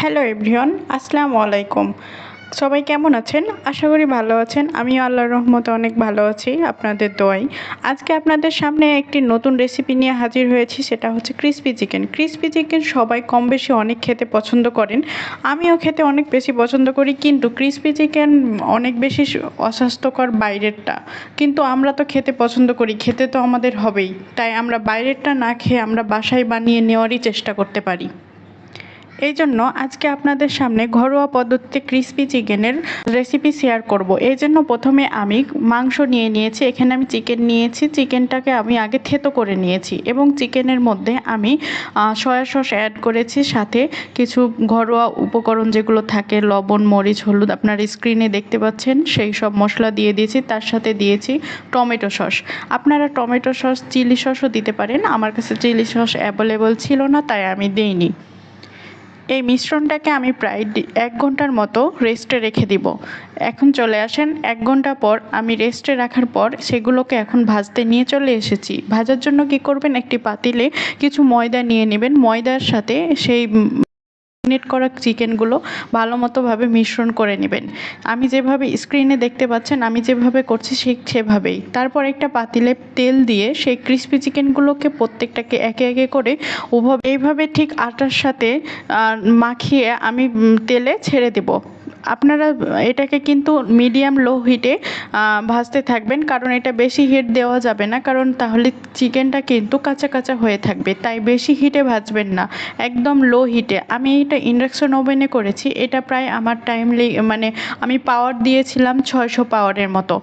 Hello everyone আসসালামু আলাইকুম। সবাই কেমন আছেন? আশা করি ভালো আছেন। আমিও আল্লাহর রহমতে অনেক ভালো আছি, আপনাদের দোয়াই আজকে আপনাদের সামনে একটি নতুন রেসিপি নিয়ে হাজির হয়েছি, সেটা হচ্ছে ক্রিসপি চিকেন ক্রিসপি চিকেন সবাই কম বেশি অনেক খেতে পছন্দ করেন। আমিও খেতে অনেক বেশি পছন্দ করি, কিন্তু ক্রিসপি চিকেন অনেক বেশি অস্বাস্থ্যকর বাইরেরটা। কিন্তু আমরা তো খেতে পছন্দ করি, খেতে তো আমাদের হবেই। তাই আমরা বাইরেরটা না খেয়ে আমরা বাসায় বানিয়ে নেওয়ারই চেষ্টা করতে পারি। এই জন্য আজকে আপনাদের সামনে ঘরোয়া পদ্ধতিতে ক্রিসপি চিকেনের রেসিপি শেয়ার করব। এই জন্য প্রথমে আমি মাংস নিয়ে নিয়েছি, এখানে আমি চিকেন নিয়েছি চিকেনটাকে আমি আগে থেতো করে নিয়েছি এবং চিকেনের মধ্যে আমি সয়া সস অ্যাড করেছি, সাথে কিছু ঘরোয়া উপকরণ যেগুলো থাকে, লবণ, মরিচ, হলুদ, আপনার স্ক্রিনে দেখতে পাচ্ছেন, সেই সব মশলা দিয়ে দিয়েছি, তার সাথে দিয়েছি টমেটো সস আপনারা টমেটো সস চিলি সসও দিতে পারেন, আমার কাছে চিলি সস অ্যাভেলেবল ছিল না, তাই আমি দিইনি। এই মিশ্রণটাকে আমি প্রায় এক ঘণ্টার মতো রেস্টে রেখে দিব। এখন চলে আসেন, এক ঘণ্টা পর আমি রেস্টে রাখার পর সেগুলোকে এখন ভাজতে নিয়ে চলে এসেছি। ভাজার জন্য কি করবেন? একটি পাতিলে কিছু ময়দা নিয়ে নেবেন। ময়দার সাথে সেই ম্যারিনেট করা চিকেনগুলো ভালো মতোভাবে মিশ্রণ করে নেবেন। আমি যেভাবে স্ক্রিনে দেখতে পাচ্ছেন, আমি যেভাবে করছি সেই সেভাবেই। তারপর একটা পাতিলে তেল দিয়ে সেই ক্রিস্পি চিকেনগুলোকে প্রত্যেকটাকে একে একে করে ওভাবে এইভাবে ঠিক আটার সাথে মাখিয়ে আমি তেলে ছেড়ে দেবো। আপনারা এটাকে কিন্তু মিডিয়াম লো হিটে ভাজতে থাকবেন। কারণ এটা বেশি হিট দেওয়া যাবে না। কারণ তাহলে চিকেনটা কিন্তু কাঁচা কাঁচা হয়ে থাকবে। তাই বেশি হিটে ভাজবেন না। একদম লো হিটে আমি এটা ইন্ডাকশন ওভেনে করেছি। এটা প্রায় আমার টাইম মানে আমি পাওয়ার দিয়েছিলাম ছয়শো পাওয়ারের মতো।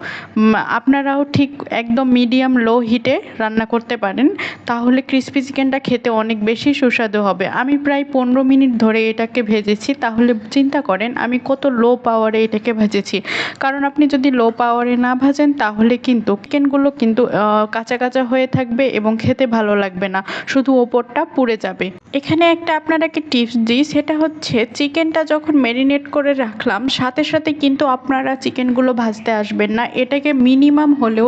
আপনারাও ঠিক একদম মিডিয়াম লো হিটে রান্না করতে পারেন। তাহলে ক্রিসপি চিকেনটা খেতে অনেক বেশি সুস্বাদু হবে। আমি প্রায় পনেরো মিনিট ধরে এটাকে ভেজেছি। তাহলে চিন্তা করেন, আমি কত লো পাওয়ারে এটাকে ভেজেছি। কারণ আপনি যদি লো পাওয়ারে না ভাজেন, তাহলে কিন্তু চিকেনগুলো কিন্তু কাঁচা কাঁচা হয়ে থাকবে এবং খেতে ভালো লাগবে না। শুধু ওপরটা পুড়ে যাবে। এখানে একটা আপনারাকে টিপস দিই, সেটা হচ্ছে চিকেনটা যখন ম্যারিনেট করে রাখলাম, সাথে সাথে কিন্তু আপনারা চিকেনগুলো ভাজতে আসবেন না। এটাকে মিনিমাম হলেও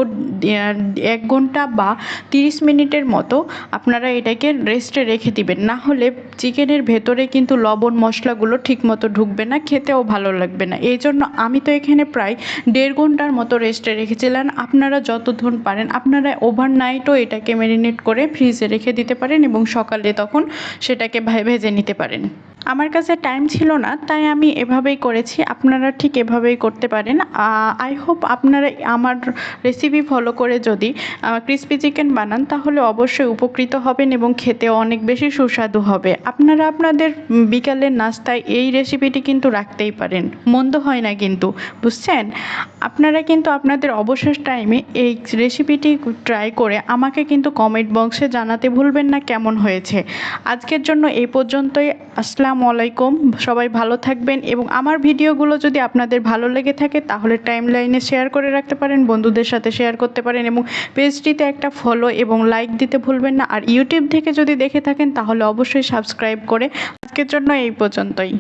এক ঘণ্টা বা তিরিশ মিনিটের মতো আপনারা এটাকে রেস্টে রেখে দিবেন। না হলে চিকেনের ভেতরে কিন্তু লবণ মশলাগুলো ঠিক মতো ঢুকবে না, খেতেও ভালো লাগবে না। এই জন্য আমি তো এখানে প্রায় দেড় ঘণ্টার মতো রেস্টে রেখেছিলাম। আপনারা যতক্ষণ পারেন, আপনারা ওভারনাইটও এটাকে ম্যারিনেট করে ফ্রিজে রেখে দিতে পারেন এবং সকালে তখন সেটাকে ভেজে নিতে পারেন। আমার কাছে টাইম ছিল না, তাই আমি এভাবেই করেছি। আপনারা ঠিক এভাবেই করতে পারেন। আই হোপ আপনারা আমার রেসিপি ফলো করে যদি ক্রিসপি চিকেন বানান, তাহলে অবশ্যই উপকৃত হবেন এবং খেতে অনেক বেশি সুস্বাদু হবে। আপনারা আপনাদের বিকালের নাস্তায় এই রেসিপিটি কিন্তু রাখতেই পারেন। মন্দ হয় না কিন্তু, বুঝছেন? আপনারা কিন্তু আপনাদের অবসর টাইমে এই রেসিপিটি ট্রাই করে আমাকে কিন্তু কমেন্ট বক্সে জানাতে ভুলবেন না কেমন হয়েছে। আজকের জন্য এই পর্যন্তই। আসসালামু আলাইকুম। সবাই ভালো থাকবেন এবং আমার ভিডিওগুলো যদি আপনাদের ভালো লেগে থাকে তাহলে টাইম লাইনে শেয়ার করে রাখতে পারেন, বন্ধুদের সাথে শেয়ার করতে পারেন এবং পেজটিতে একটা ফলো এবং লাইক দিতে ভুলবেন না। আর ইউটিউব থেকে যদি দেখে থাকেন তাহলে অবশ্যই সাবস্ক্রাইব করে। আজকের জন্য এই পর্যন্তই।